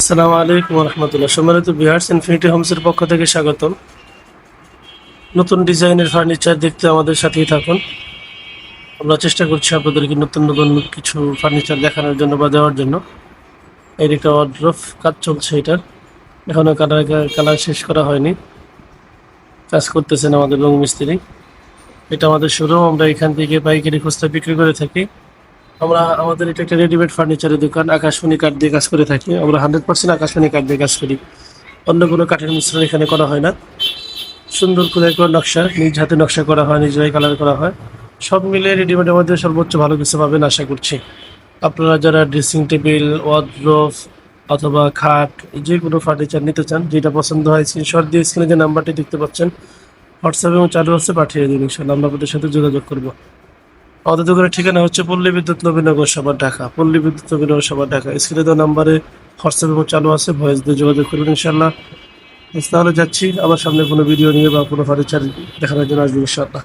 আসসালামু আলাইকুম রহমতুল্লাহ সম্মানিত বিহার্স ইনফিনিটি হোমসের পক্ষ থেকে স্বাগতম। নতুন ডিজাইনের ফার্নিচার দেখতে আমাদের সাথেই থাকুন। আমরা চেষ্টা করছি আপনাদেরকে নতুন নতুন কিছু ফার্নিচার দেখানোর জন্য বা দেওয়ার জন্য। এর একটা অড্রফ কাজ চলছে এটার এখনও কালার কালার শেষ করা হয়নি। কাজ করতেছেন আমাদের রং মিস্ত্রি। এটা আমাদের শোরুম আমরা এখান থেকে পাইকারি খুচরা বিক্রি করে থাকি। আমরা আমাদের এটা একটা রেডিমেড ফার্নিচারের দোকান, আকাশমণি কাঠ দিয়ে কাজ করে থাকি। আমরা হান্ড্রেড পার্সেন্ট আকাশমণি কাঠ দিয়ে কাজ করি। অন্য কোনো কাঠের মিশ্রণ এখানে করা হয় না। সুন্দর করে করে নকশা, নিজ হাতে নকশা করা হয় নিজেরাই কালার করা হয়। সব মিলে রেডিমেডের মধ্যে সর্বোচ্চ ভালো কিছু পাবেন আশা করছি। আপনারা যারা ড্রেসিং টেবিল ওয়ার্ড্রোভ অথবা খাট যে কোনো ফার্নিচার নিতে চান, যেটা পছন্দ হয় স্ক্রিনশট দিয়ে স্ক্রিনে যে নাম্বারটি দেখতে পাচ্ছেন হোয়াটসঅ্যাপ এবং চালু হচ্ছে পাঠিয়ে দিন ইনশাল্লাহ আমরা সাথে যোগাযোগ করব। আমাদের দোকানের ঠিকানা হচ্ছে পল্লী বিদ্যুৎ নবীনগর সবার ঢাকা। পল্লী বিদ্যুৎ নবীনগর সবার ঢাকা। স্ক্রিনে দেওয়া নাম্বারে হোয়াটসঅ্যাপ এবং চালু আছে, ভয়েস দিয়ে যোগাযোগ করবেন ইনশাল্লাহ তাহলে যাচ্ছি। আবার সামনে কোনো ভিডিও নিয়ে বা কোনো ফার্নিচার দেখানোর জন্য আসবে ইনশাল্লাহ